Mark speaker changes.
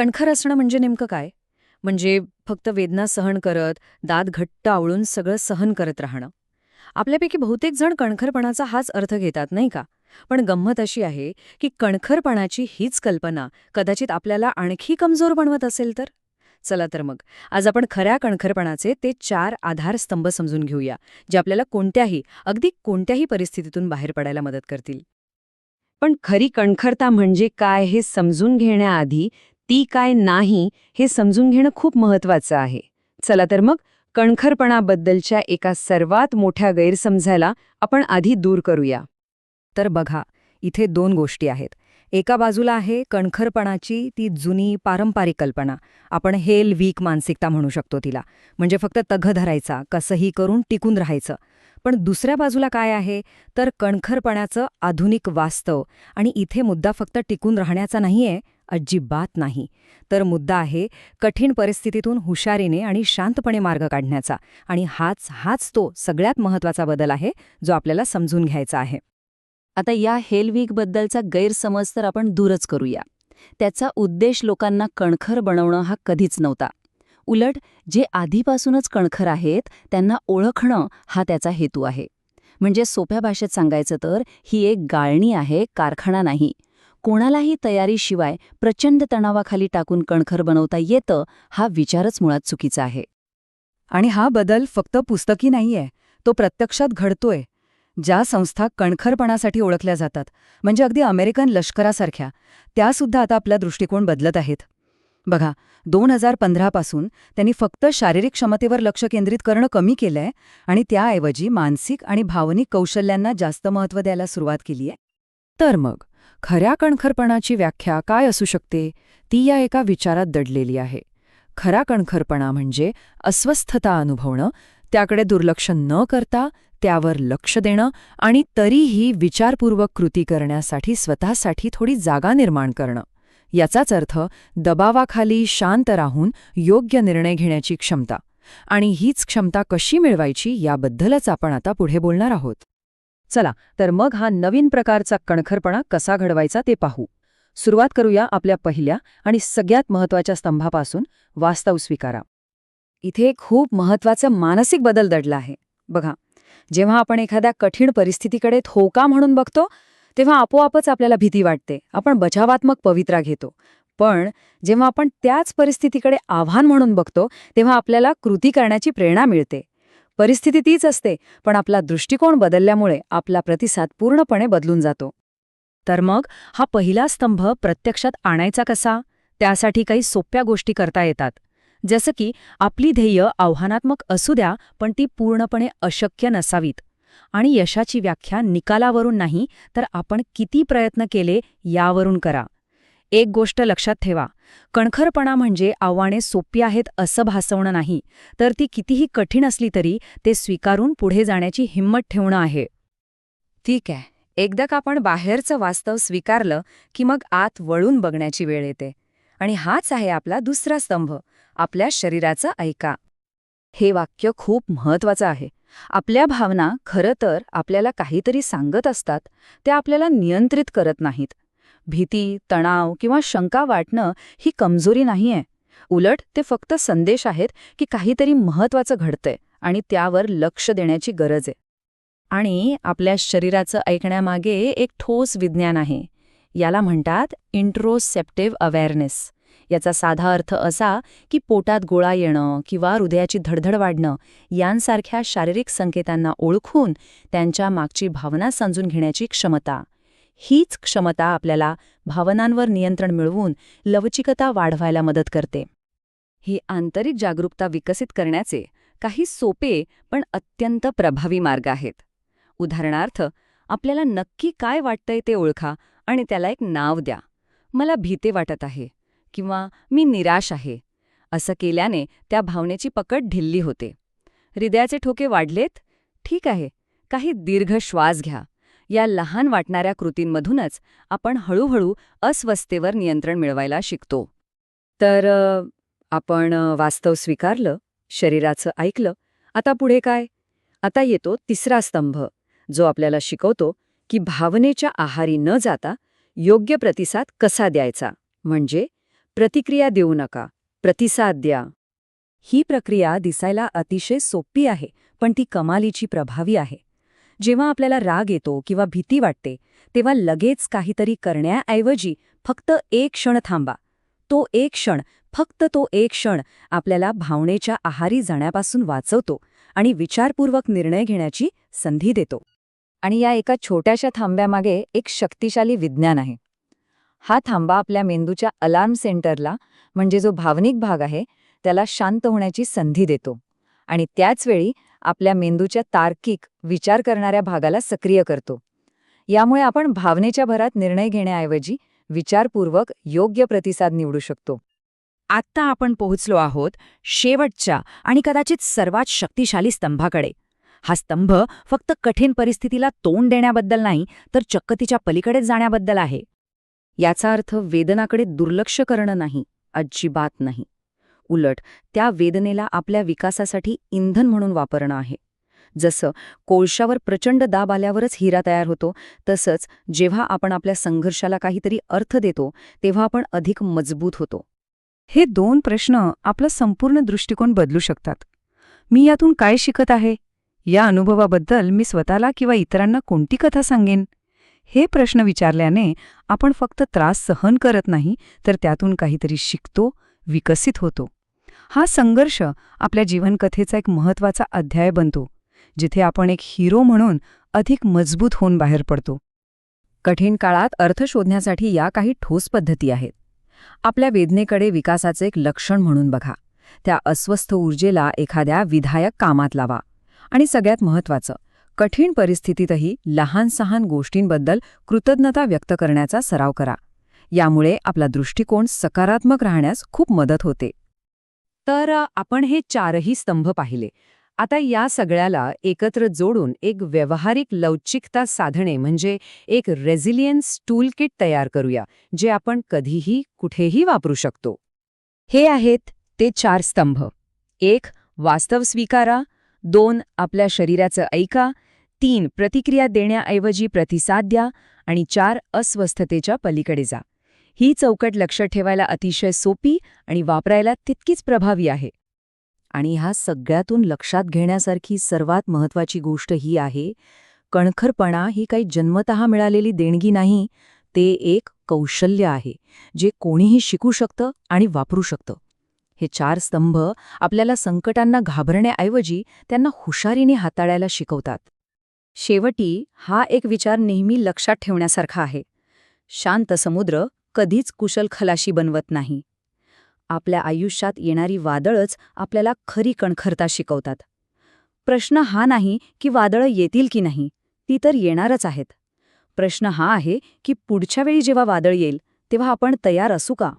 Speaker 1: कणखर असणं म्हणजे नेमकं काय? म्हणजे फक्त वेदना सहन करत दात घट्ट आवळून सगळं सहन करत राहणं. आपल्यापैकी बहुतेक जण कणखरपणाचा हाच अर्थ घेतात नाही का? पण गंमत अशी आहे की कणखरपणाची हीच कल्पना कदाचित आपल्याला आणखी कमजोर बनवत असेल तर? चला तर मग आज आपण खऱ्या कणखरपणाचे ते चार आधारस्तंभ समजून घेऊया जे आपल्याला कोणत्याही अगदी कोणत्याही परिस्थितीतून बाहेर पडायला मदत करतील.
Speaker 2: पण खरी कणखरता म्हणजे काय हे समजून घेण्याआधी ती काय नाही हे समजून घेणं खूप महत्वाचं आहे. चला तर मग कणखरपणाबद्दलच्या एका सर्वात मोठ्या गैरसमजाला आपण आधी दूर करूया.
Speaker 1: तर बघा इथे दोन गोष्टी आहेत. एका बाजूला आहे कणखरपणाची ती जुनी पारंपरिक कल्पना. आपण हेल वीक मानसिकता म्हणू शकतो तिला. म्हणजे फक्त तघ धरायचा कसंही करून टिकून राहायचं. पण दुसऱ्या बाजूला काय आहे? तर कणखरपणाचं आधुनिक वास्तव. आणि इथे मुद्दा फक्त टिकून राहण्याचा नाहीये अजिबात नाही. तर मुद्दा आहे कठीण परिस्थितीतून हुशारीने आणि शांतपणे मार्ग काढण्याचा. आणि हाच हाच तो सगळ्यात महत्त्वाचा बदल आहे जो आपल्याला समजून घ्यायचा आहे.
Speaker 3: आता या हेलवीकबद्दलचा गैरसमज तर आपण दूरच करूया. त्याचा उद्देश लोकांना कणखर बनवणं हा कधीच नव्हता. उलट जे आधीपासूनच कणखर आहेत त्यांना ओळखणं हा त्याचा हेतू आहे. म्हणजे सोप्या भाषेत सांगायचं तर ही एक गाळणी आहे कारखाना नाही. कोणालाही तयारीशिवाय प्रचंड तणावाखाली टाकून कणखर बनवता येतं हा विचारच मुळात चुकीचा आहे.
Speaker 1: आणि हा बदल फक्त पुस्तकी नाहीये तो प्रत्यक्षात घडतोय. ज्या संस्था कणखरपणासाठी ओळखल्या जातात म्हणजे अगदी अमेरिकन लष्करासारख्या त्यासुद्धा आता आपला दृष्टिकोन बदलत आहेत. बघा दोन हजार पंधरापासून त्यांनी फक्त शारीरिक क्षमतेवर लक्ष केंद्रित करणं कमी केलंय आणि त्याऐवजी मानसिक आणि भावनिक कौशल्यांना जास्त महत्त्व द्यायला सुरुवात केलीय. तर मग? खऱ्या कणखरपणाची व्याख्या काय असू शकते ती या एका विचारात दडलेली आहे. खरा कणखरपणा म्हणजे अस्वस्थता अनुभवणं त्याकडे दुर्लक्ष न करता त्यावर लक्ष देणं आणि तरीही विचारपूर्वक कृती करण्यासाठी स्वतःसाठी थोडी जागा निर्माण करणं. याचाच अर्थ दबावाखाली शांत राहून योग्य निर्णय घेण्याची क्षमता. आणि हीच क्षमता कशी मिळवायची याबद्दलच आपण आता पुढे बोलणार आहोत. चला तर मग हा नवीन प्रकारचा कणखरपणा कसा घडवायचा ते पाहू. सुरुवात करूया आपल्या पहिल्या आणि सगळ्यात महत्त्वाच्या स्तंभापासून. वास्तव स्वीकारा. इथे एक खूप महत्त्वाचा मानसिक बदल दडला आहे. बघा जेव्हा आपण एखाद्या कठीण परिस्थितीकडे थोका म्हणून बघतो तेव्हा आपोआपच आपल्याला भीती वाटते. आपण बचावात्मक पवित्रा घेतो. पण जेव्हा आपण त्याच परिस्थितीकडे आव्हान म्हणून बघतो तेव्हा आपल्याला कृती करण्याची प्रेरणा मिळते. परिस्थिती तीच असते पण आपला दृष्टिकोन बदलल्यामुळे आपला प्रतिसाद पूर्णपणे बदलून जातो. तर मग हा पहिला स्तंभ प्रत्यक्षात आणायचा कसा? त्यासाठी काही सोप्या गोष्टी करता येतात. जसं की आपली ध्येय आव्हानात्मक असू द्या पण ती पूर्णपणे अशक्य नसावीत. आणि यशाची व्याख्या निकालावरून नाही तर आपण किती प्रयत्न केले यावरून करा. एक गोष्ट लक्षात ठेवा. कणखरपणा म्हणजे आव्हाने सोपी आहेत असं भासवणं नाही. तर ती कितीही कठीण असली तरी ते स्वीकारून पुढे जाण्याची हिंमत ठेवणं आहे. ठीक आहे. एकदा का आपण बाहेरचं वास्तव स्वीकारलं की मग आत वळून बघण्याची वेळ येते. आणि हाच आहे आपला दुसरा स्तंभ. आपल्या शरीराचं ऐका. हे वाक्य खूप महत्वाचं आहे. आपल्या भावना खरं तर आपल्याला काहीतरी सांगत असतात. त्या आपल्याला नियंत्रित करत नाहीत. भीती तणाव किंवा शंका वाटणं ही कमजोरी नाहीये. उलट ते फक्त संदेश आहेत की काहीतरी महत्वाचं घडतंय आणि त्यावर लक्ष देण्याची गरज आहे. आणि आपल्या शरीराचं ऐकण्यामागे एक ठोस विज्ञान आहे. याला म्हणतात इंट्रोसेप्टिव्ह अवेअरनेस. याचा साधा अर्थ असा की पोटात गोळा येणं किंवा हृदयाची धडधड वाढणं यांसारख्या शारीरिक संकेतांना ओळखून त्यांच्या मागची भावना समजून घेण्याची क्षमता. हीच क्षमता आपल्याला भावनांवर नियंत्रण मिळवून लवचिकता वाढवायला मदत करते. ही आंतरिक जागरूकता विकसित करण्याचे काही सोपे पण अत्यंत प्रभावी मार्ग आहेत. उदाहरणार्थ आपल्याला नक्की काय वाटतंय ते ओळखा आणि त्याला एक नाव द्या. मला भीते वाटत आहे किंवा मी निराश आहे. असं केल्याने त्या भावनेची पकड ढिल्ली होते. हृदयाचे ठोके वाढलेत? ठीक आहे. काही दीर्घ श्वास घ्या. या लहान वाटणाऱ्या कृतींमधूनच आपण हळूहळू अस्वस्थेवर नियंत्रण मिळवायला शिकतो. तर आपण वास्तव स्वीकारलं शरीराचं ऐकलं आता पुढे काय? आता येतो तिसरा स्तंभ जो आपल्याला शिकवतो की भावनेच्या आहारी न जाता योग्य प्रतिसाद कसा द्यायचा? म्हणजे प्रतिक्रिया देऊ नका प्रतिसाद द्या. ही प्रक्रिया दिसायला अतिशय सोपी आहे पण ती कमालीची प्रभावी आहे. जेव्हा आपल्याला राग येतो किंवा भीती वाटते तेव्हा लगेच काहीतरी करण्याऐवजी फक्त एक क्षण थांबा. तो एक क्षण फक्त तो एक क्षण आपल्याला भावनेच्या आहारी जाण्यापासून वाचवतो आणि विचारपूर्वक निर्णय घेण्याची संधी देतो. आणि या एका छोट्याशा थांब्यामागे एक शक्तिशाली विज्ञान आहे. हा थांबा आपल्या मेंदूच्या अलार्म सेंटरला म्हणजे जो भावनिक भाग आहे त्याला शांत होण्याची संधी देतो. आणि त्याचवेळी आपल्या मेंदूच्या तार्किक विचार करणाऱ्या भागाला सक्रिय करतो. यामुळे आपण भावनेच्या भरात निर्णय घेण्याऐवजी विचारपूर्वक योग्य प्रतिसाद निवडू शकतो.
Speaker 2: आत्ता आपण पोहोचलो आहोत शेवटच्या आणि कदाचित सर्वात शक्तिशाली स्तंभाकडे. हा स्तंभ फक्त कठीण परिस्थितीला तोंड देण्याबद्दल नाही तर चक्कतीच्या पलीकडेच जाण्याबद्दल आहे.
Speaker 3: याचा अर्थ वेदनाकडे दुर्लक्ष करणं नाही अजिबात नाही. उलट त्या वेदनेला आपल्या विकासासाठी इंधन म्हणून वापरणं आहे. जसं कोळशावर प्रचंड दाब आल्यावरच हिरा तयार होतो तसंच जेव्हा आपण आपल्या संघर्षाला काहीतरी अर्थ देतो तेव्हा आपण अधिक मजबूत होतो.
Speaker 1: हे दोन प्रश्न आपला संपूर्ण दृष्टिकोन बदलू शकतात. मी यातून काय शिकत आहे? या अनुभवाबद्दल मी स्वतःला किंवा इतरांना कोणती कथा सांगेन? हे प्रश्न विचारल्याने आपण फक्त त्रास सहन करत नाही तर त्यातून काहीतरी शिकतो विकसित होतो. हा संघर्ष आपल्या जीवनकथेचा एक महत्त्वाचा अध्याय बनतो जिथे आपण एक हिरो म्हणून अधिक मजबूत होऊन बाहेर पडतो. कठीण काळात अर्थ शोधण्यासाठी या काही ठोस पद्धती आहेत. आपल्या वेदनेकडे विकासाचे एक लक्षण म्हणून बघा. त्या अस्वस्थ ऊर्जेला एखाद्या विधायक कामात लावा. आणि सगळ्यात महत्वाचं कठीण परिस्थितीतही लहान सहान गोष्टींबद्दल कृतज्ञता व्यक्त करण्याचा सराव करा. यामुळे आपला दृष्टिकोन सकारात्मक राहण्यास खूप मदत होते.
Speaker 2: तर आपण हे चारही स्तंभ पाहिले. आता या सगळ्याला एकत्र जोडून एक व्यावहारिक लवचिकता साधणे म्हणजे एक रेझिलियन्स टूलकिट तयार करूया जे आपण कधीही कुठेही वापरू शकतो. हे आहेत ते चार स्तंभ. एक वास्तव स्वीकारा. दोन आपल्या शरीराचं ऐका. तीन प्रतिक्रिया देण्याऐवजी प्रतिसाद द्या. आणि चार अस्वस्थतेच्या पलीकडे जा. ही चौकट लक्ष ठेवायला अतिशय सोपी आणि वापरायला तितकीच प्रभावी आहे.
Speaker 3: आणि ह्या सगळ्यातून लक्षात घेण्यासारखी सर्वात महत्वाची गोष्ट ही आहे कणखरपणा ही काही जन्मतः मिळालेली देणगी नाही ते एक कौशल्य आहे जे कोणीही शिकू शकतं आणि वापरू शकतं. हे चार स्तंभ आपल्याला संकटांना घाबरण्याऐवजी त्यांना हुशारीने हाताळायला शिकवतात. शेवटी हा एक विचार नेहमी लक्षात ठेवण्यासारखा आहे. शांत समुद्र कधीच कुशल खलाशी बनवत नाही. आपल्या आयुष्यात येणारी वादळच आपल्याला खरी कणखरता शिकवतात. प्रश्न हा नाही की वादळं येतील की नाही ती तर येणारच आहेत. प्रश्न हा आहे की पुढच्या वेळी जेव्हा वादळ येईल तेव्हा आपण तयार असू का?